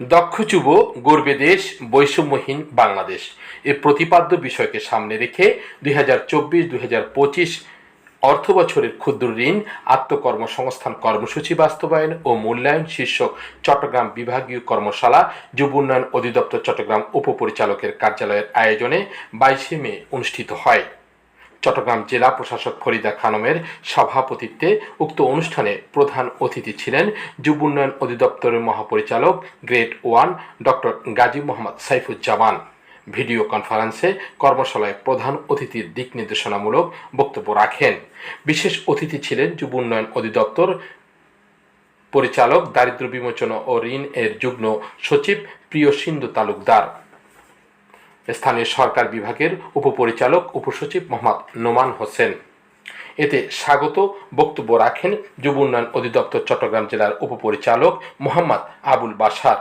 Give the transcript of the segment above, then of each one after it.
দক্ষ যুব, গর্বে দেশ, বৈষম্যহীন বাংলাদেশ। এ প্রতিপাদ্য বিষয়কে সামনে রেখে দুই হাজার চব্বিশ, দুই হাজার পঁচিশ অর্থ বছরের ক্ষুদ্র ঋণ, আত্মকর্মসংস্থান কর্মসূচি বাস্তবায়ন ও মূল্যায়ন শীর্ষক চট্টগ্রাম বিভাগীয় কর্মশালা, যুব উন্নয়ন অধিদপ্তর চট্টগ্রাম উপপরিচালকের কার্যালয়ের আয়োজনে বাইশে মে অনুষ্ঠিত হয়। চট্টগ্রাম জেলা প্রশাসক ফরিদা খানমের সভাপতিত্বে উক্ত অনুষ্ঠানে প্রধান অতিথি ছিলেন যুব উন্নয়ন অধিদপ্তরের মহাপরিচালক grade one doctor Gazi Mohammad Saifuzzaman. Video কনফারেন্সে কর্মশালায় প্রধান অতিথির দিক নির্দেশনামূলক বক্তব্য রাখেন। বিশেষ অতিথি ছিলেন যুব উন্নয়ন অধিদপ্তর পরিচালক দারিদ্র বিমোচন ও ঋণ এর যুগ্ম সচিব প্রিয় সিন্ধু তালুকদার। স্থানীয় সরকার বিভাগের উপপরিচালক উপসচিব মোহাম্মদ নোমান হোসেন। এতে স্বাগত বক্তব্য রাখেন যুব উন্নয়ন অধিদপ্তর চট্টগ্রাম জেলার উপপরিচালক মোহাম্মদ আবুল বাসার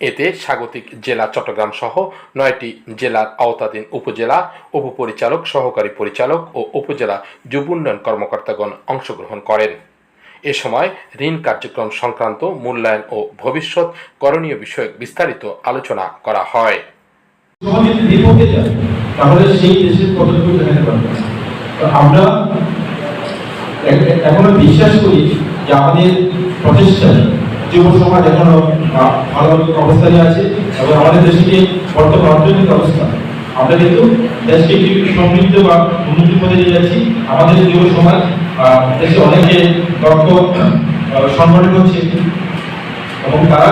এতে স্বাগতিক জেলা চট্টগ্রাম সহ নয়টি জেলার আওতাধীন উপজেলা উপপরিচালক, সহকারী পরিচালক ও উপজেলা যুব উন্নয়ন কর্মকর্তাগণ অংশগ্রহণ করেন। এ সময় ঋণ কার্যক্রম সংক্রান্ত মূল্যায়ন ও ভবিষ্যৎ করণীয় বিষয়ক বিস্তারিত আলোচনা করা হয়। তাহলে সেই দেশের দেখাতে পারবে আমরা এখনও বিশ্বাস করি যে আমাদের প্রচেষ্টায় যুব সমাজ এখনও ভালো অবস্থানে আছে এবং আমাদের দেশকে বর্তমান অর্থনৈতিক অবস্থা। আমরা কিন্তু দেশকে সমৃদ্ধ বা উন্নতির পথে যাচ্ছি। আমাদের যুব সমাজ দেশে অনেকে দক্ষ আহ, সংগঠন হচ্ছে এবং তারা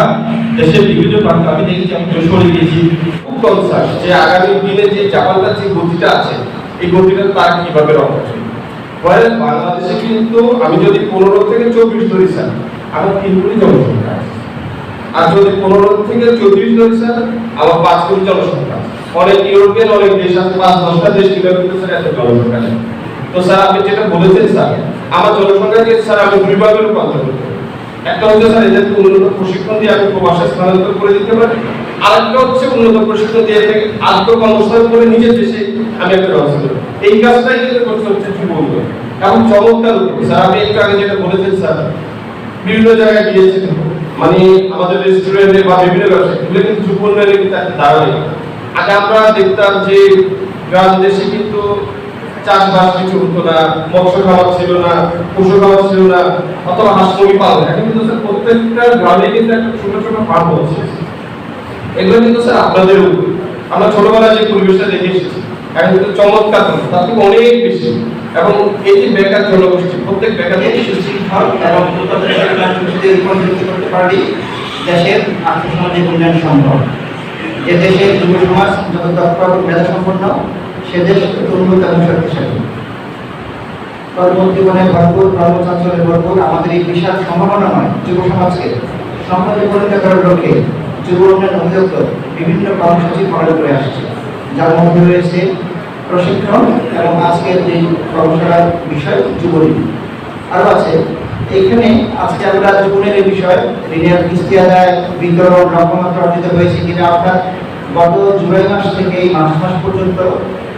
দেশের বিভিন্ন প্রান্তে আমি দেখেছি আমি যশোরে গিয়েছি। খুব কনসার্ন যে আগামী দিনে যে জাপানটার যে গতিটা আছে এই গতিটা তার কীভাবে রক্ষা করবে? বাংলাদেশে কিন্তু আমি যদি পনেরো থেকে চব্বিশ ধরি স্যার আমার তিন কোটি জনসংখ্যা আর যদি পনেরো থেকে চব্বিশ ধরি স্যার আমার পাঁচ কোটি জনসংখ্যা অনেক ইউরোপিয়ান অনেক দেশ আছে পাঁচ দশটা দেশ কীভাবে এত জনসংখ্যা নেই তো স্যার, আপনি যেটা বলেছেন, স্যার, আমার জনসংখ্যাকে, স্যার, আমি দুই ভাগে রূপান্তর করতে। একটা হচ্ছে, স্যার এদেরকে উন্নত প্রশিক্ষণ দিয়ে আমি প্রবাসে স্থানান্তর করে দিতে পারি, আরেকটা হচ্ছে উন্নত প্রশিক্ষণ দিয়ে এটাকে আত্মকর্মস্থান করে নিজের দেশে আমি একটা ব্যবস্থা করব এই কাজটাই কিন্তু করতে হচ্ছে উন্নয়ন এবং চমৎকার। স্যার আমি একটু আগে যেটা বলেছেন, স্যার, বিভিন্ন জায়গায় গিয়েছেন মানে আমাদের রেস্টুরেন্টে বা বিভিন্ন ব্যবসায় কিন্তু যুব উন্নয়নে কিন্তু একটা দাঁড়ায় আগে আমরা দেখতাম যে গ্রাম দেশে কিন্তু চাষবাস কিছু হতো না, মৎস্য খাবার ছিল না, পশু খাবার ছিল না, অথবা হাঁস মুরগি পালন। এখন কিন্তু স্যার প্রত্যেকটা গ্রামে কিন্তু একটা ছোট ছোট ফার্ম হচ্ছে। এগুলো কিন্তু স্যার আপনাদের। আমরা ছোটবেলায় যে পরিবেশটা দেখে এসেছি, এখন কিন্তু চমৎকার তার থেকে অনেক বেশি। এবং এই যে বেকার জনগোষ্ঠী, প্রত্যেক বেকার সুশৃঙ্খল এবং করতে পারি দেশের উন্নয়ন সম্ভব। যে দেশের যুব সমাজ যত দক্ষ মেধা সম্পন্ন সে বিভিন্ন কর্মসূচি করে আসছে। যার মধ্যে রয়েছে প্রশিক্ষণ এবং আজকের যে কর্মশালার বিষয় যুবলী আরও আছে এখানে আজকে আমরা জীবনের বিষয়, ঋণের কিস্তি আদায়, বিতরণ লক্ষ্যমাত্রা অর্জিত হয়েছে কিনা অর্থাৎ গত জুলাই মাস থেকে এই মার্চ মাস পর্যন্ত